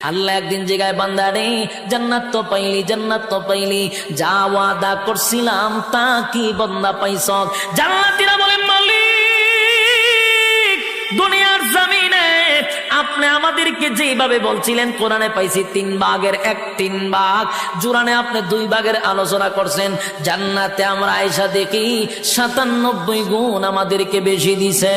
আল্লাহ একদিন জায়গায় বান্দা রে, জান্নাত তো পাইলি, জান্নাত তো পাইলি। যা ওয়াদা করছিলাম, তা কি বন্দা পাইছ? জান্নাতীরা বলেন, মালিক, দুনিয়ার জমিনে আপনি আমাদেরকে যেভাবে বলছিলেন, কোরআনে পাইছি তিন ভাগের এক, তিন ভাগ। জুরানে আপনি দুই ভাগের আলোচনা করছেন। জান্নাতে আমরা আয়সা দেখি, সাতানব্বই গুণ আমাদেরকে বেশি দিছে।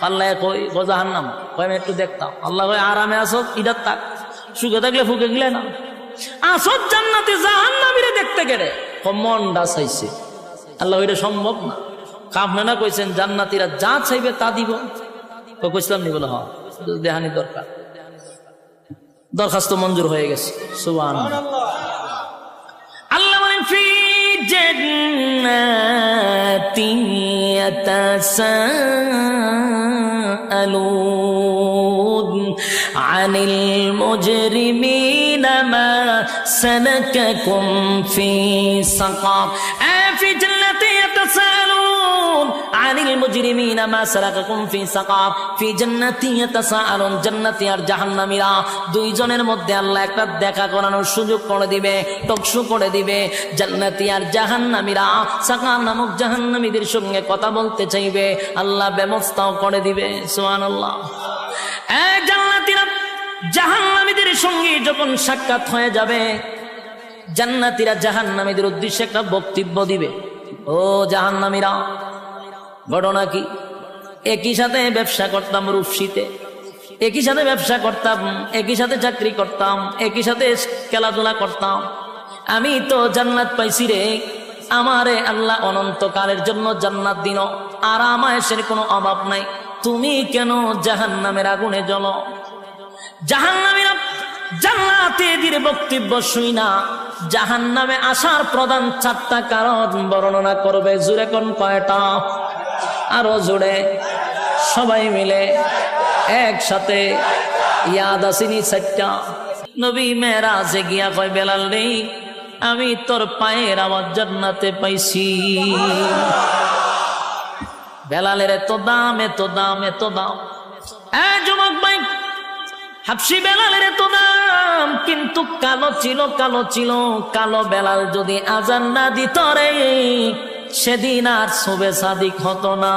পাল্লায় কই গজাহার নাম কই আমি একটু দেখতাম। আল্লাহ কই আরামে আসো, ইদার তাক। সুখে থাকলে ফুকে গেলে না। আসত জান্নাতে, জাহান্নামীরে দেখতে গেলে। মনটা চাইছে আল্লাহ, ওইটা সম্ভব না। কাপনে না কইছেন, জান্নাতীরা যা চাইবে তা দিব। কইছিলাম নি বলে হ্যাঁ। দেহানি দরকার। দরখাস্ত মঞ্জুর হয়ে গেছে। সুবান আল্লাহ বলেন, ফি জান্নাতি يتساءلون عن المجرمين ما سلككم في سقر. جنة يتساءلون عن المجرمين ما سلككم في سقر في جنة يتساءلون جنة আর জাহান্নামীরা দুইজনের মধ্যে আল্লাহ একটা দেখা করানোর সুযোগ করে দিবে টকশু করে দিবে জান্নাতি আর জাহান্নামীরা সাকার নামক জাহান্নামীদের সঙ্গে কথা বলতে চাইবে আল্লাহ ব্যবস্থাও করে দিবে সোহান আল্লাহ জান্নাতিরা জাহান্নামীদের সঙ্গে যখন সাক্ষাৎ হয়ে যাবে জান্নাতিরা জাহান্নামীদের উদ্দেশ্যে একটা বক্তব্য দিবে ও জাহান্নামীরা, ঘটনা কি? একই সাথে ব্যবসা করতাম রূপসীতে, একই সাথে ব্যবসা করতাম, একই সাথে চাকরি করতাম, একই সাথে খেলাধুলা করতাম। আমি তো জান্নাত পাইছি রে, আমারে আল্লাহ অনন্তকালের জন্য জান্নাত দিন আর আমায়ের কোনো অভাব নাই। তুমি কেন জাহান নামের আগুনে জ্বল? জাহান জান্নাতেদের বক্তব্য শুই না। জাহান নামে আসার প্রধান চারটা কারণ বর্ণনা করবে জুড়ে কোন কয়টা? আরও জুড়ে সবাই মিলে একসাথে ইয়াদ আসিনি চারটা। নবী মেয়েরাজে গিয়া কয়, বেলাল নেই আমি তোর পায়ের আমার জান্নাতে পাইছি। বেলালের এত দাম এত দাম এত দাম। এ যুবক ভাই হাফসি বেলালের তো নাম কিন্তু কালো ছিল কালো ছিল, কালো বেলাল যদি আজান না দিত রে, সেদিন আর শুভে সাদিক হতো না।